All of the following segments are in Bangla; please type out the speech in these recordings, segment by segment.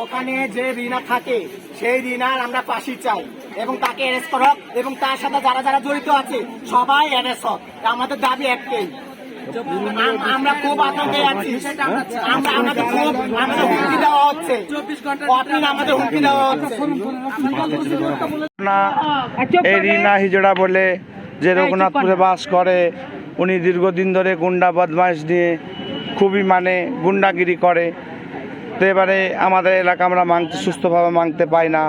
ওখানে যে রিনা থাকে সেই রিনার আমরা ফাঁসি চাই এবং তাকে অ্যারেস্ট করক এবং তার সাথে যারা যারা জড়িত আছে সবাই অ্যারেস্ট হোক। আমাদের দাবি একটাই। আমরা খুব আতঙ্কে আছি। আমরা আমাদের খুব আমাদের হুমকি দেওয়া হচ্ছে। কতদিন আমাদের হুমকি দেওয়া হচ্ছে। এই রিনা হিজড়া বলে যে রঘুনাথপুরে বাস করে উনি দীর্ঘদিন ধরে গুন্ডা বদমাইশ নিয়ে খুবই মানে গুন্ডাগিরি করে। তো এবারে আমাদের এলাকা আমরা মাংতে সুস্থভাবে মাংতে পাই না।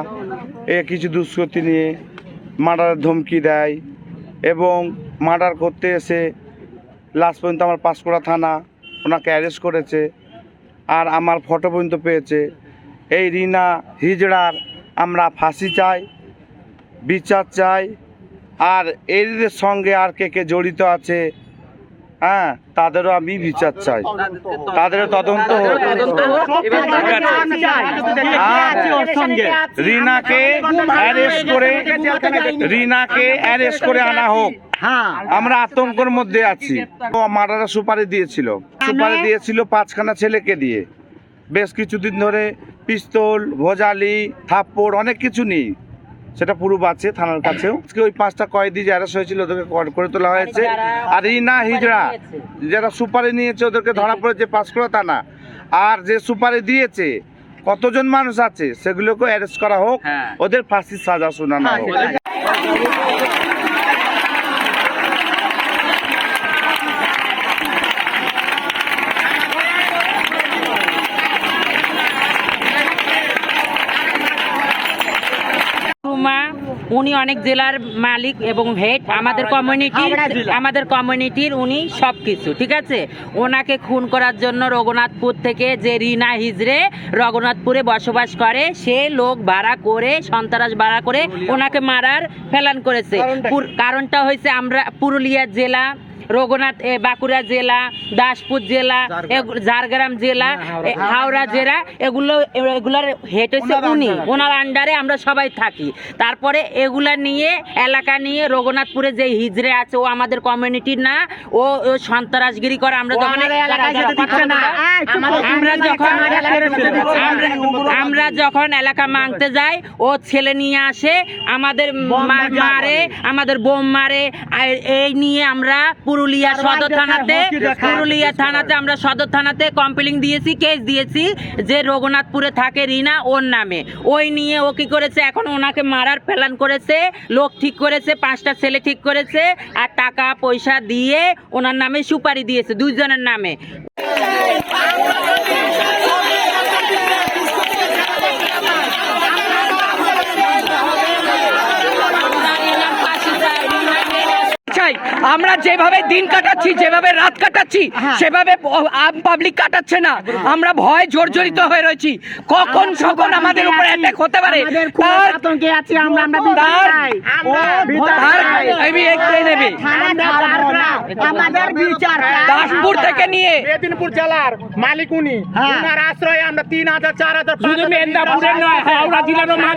এ কিছু দুষ্কৃতি নিয়ে মার্ডারের ধমকি দেয় এবং মার্ডার করতে এসে লাস্ট পর্যন্ত আমার পাঁশকুড়া থানা ওনাকে অ্যারেস্ট করেছে আর আমার ফটো পর্যন্ত পেয়েছে। এই রিনা হিজড়ার আমরা ফাঁসি চাই, বিচার চাই, আর এদের সঙ্গে আর কে কে জড়িত আছে হ্যাঁ তাদেরও আমি বিচার চাই। তাদেরও তদন্ত হোক রিনাকে অ্যারেস্ট করে রিনাকে অ্যারেস্ট করে আনা হোক। আমরা আতঙ্কের মধ্যে আছি। মারারা সুপারি দিয়েছিল। সুপারি দিয়েছিল পাঁচখানা ছেলেকে দিয়ে। বেশ কিছুদিন ধরে পিস্তল ভোজালি থাপ্পড় অনেক কিছু নেই। সেটা পুরো আছে থানার কাছেও। আজকে ওই পাঁচটা কয়েদি যে অ্যারেস্ট হয়েছিল ওদেরকে কর করে তোলা হয়েছে। আর রিনা হিজড়া যারা সুপারি নিয়েছে ওদেরকে ধরা পড়েছে পাস করা তা না আর যে সুপারি দিয়েছে কতজন মানুষ আছে সেগুলোকে অ্যারেস্ট করা হোক। ওদের ফাঁসির সাজা শোনানো হোক। উনি অনেক জেলার মালিক এবং হেড আমাদের কমিউনিটি আমাদের কমিউনিটির উনি সব কিছু ঠিক আছে? ওনাকে খুন করার জন্য রঘুনাথপুর থেকে যে রিনা হিজড়ে রঘুনাথপুরে বসবাস করে সে লোক ভাড়া করে সন্ত্রাস ভাড়া করে ওনাকে মারার ফেলান করেছে। কারণটা হয়েছে আমরা পুরুলিয়া জেলা রঘুনাথ বাঁকুড়া জেলা দাসপুর জেলা ঝাড়গ্রাম। জেলা এ, হাওড়া জেলা এগুলো এগুলার হেড হচ্ছে উনি। ওনার আন্ডারে আমরা সবাই থাকি। তারপরে এগুলা নিয়ে এলাকা নিয়ে রঘুনাথপুরে যে হিজড়ে আছে ও আমাদের কমিউনিটির না ও সন্ত্রাসগিরি করে আমরা যখন আমরা যখন আমরা- যখন এলাকা মাংতে যাই ও ছেলে নিয়ে আসে আমাদের মারে আমাদের বোম মারে এই নিয়ে আমরা পুরুলিয়া সদর থানাতে পুরুলিয়া থানাতে আমরা সদর থানাতে কমপ্লেন দিয়েছি কেস দিয়েছি যে রঘুনাথপুরে থাকে রিনা ওর নামে। ওই নিয়ে ও কি করেছে এখন ওনাকে মারার প্ল্যান করেছে লোক ঠিক করেছে পাঁচটা ছেলে ঠিক করেছে আর টাকা পয়সা দিয়ে ওনার নামে সুপারি দিয়েছে দুইজনের নামে। চাই। আমরা যেভাবে দিন কাটাচ্ছি যেভাবে রাত কাটাচ্ছি সেভাবে আম পাবলিক কাটাচ্ছে না। আমরা ভয় জর্জরিত হয়ে রয়েছি। কখন সকল আমাদের উপর অ্যাটাক হতে পারে? তার আতঙ্কে আছি আমরা আমরা তার আমি একটু নেবে। আমাদের বিচার দাসপুর থেকে নিয়ে। মেদিনীপুর জেলার মালিক উনি উনার আশ্রয়ে আমরা তিন হাজার চার হাজার শুধু মেদিনীপুরের নয় হাওড়া জেলারও